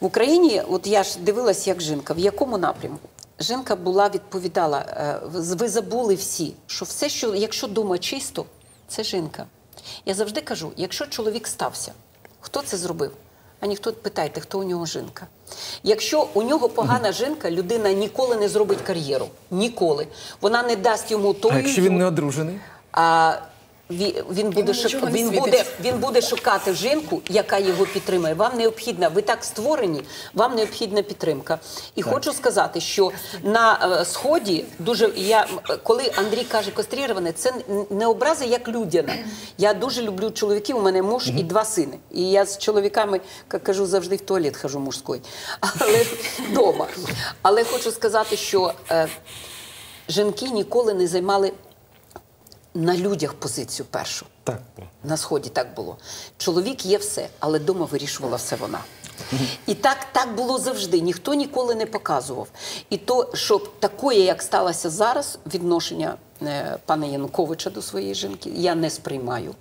В Україні, от я ж дивилась, як жінка, в якому напрямку? Жінка була відповідала, е, ви забули всі, що все, що якщо дома чисто, це жінка. Я завжди кажу: якщо чоловік стався, хто це зробив? А ніхто питайте, хто у нього жінка. Якщо у нього погана жінка, людина ніколи не зробить кар'єру. Ніколи. Вона не дасть йому тої. А якщо він не одружений? А він буде, нічого шук... він, буде, він буде шукати жінку, яка його підтримає. Вам необхідна, ви так створені, вам необхідна підтримка. І хочу сказати, що на е, сході дуже я коли Андрій каже кастріроване, це не образи як людяна. Я дуже люблю чоловіків. У мене муж і два сини. І я з чоловіками як кажу завжди в туалет хожу мужський, але вдома. Але хочу сказати, що е, жінки ніколи не займали на людях позицію першу. Так. На сході так було. Чоловік є все, але дома вирішувала все вона. І так, так було завжди. Ніхто ніколи не показував. І то, щоб такое, як сталося зараз, відношення е, пана Януковича до своєї жінки, я не сприймаю.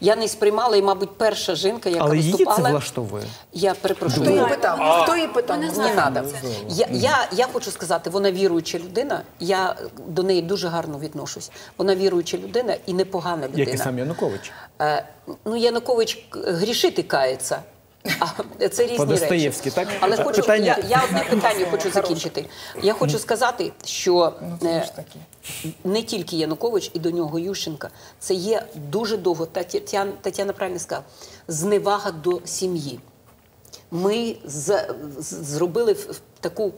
Я не сприймала, і, мабуть, перша жінка, яка Але її це виступала. влаштовує. Я перепрошую. Хто її питав? Хто її питав? Не треба. Я, я, я хочу сказати, вона віруюча людина. Я до неї дуже гарно відношусь. Вона віруюча людина і непогана людина. Як і сам Янукович. Е, ну, Янукович к- грішити кається. А це різні По-Достоєвськи, речі. так? Але хочу, питання- я, я одне питання хочу закінчити. Я хочу сказати, що е, не тільки Янукович і до нього Ющенка, це є дуже довго, Тетяна, Тетяна правильно сказала, зневага до сім'ї. Ми з, з- зробили таку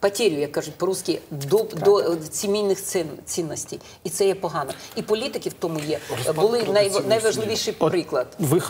потерю, як кажуть по-русски, до, до е, сімейних цін, цінностей. І це є погано. І політики в тому є. Були най, найважливіший приклад. Ви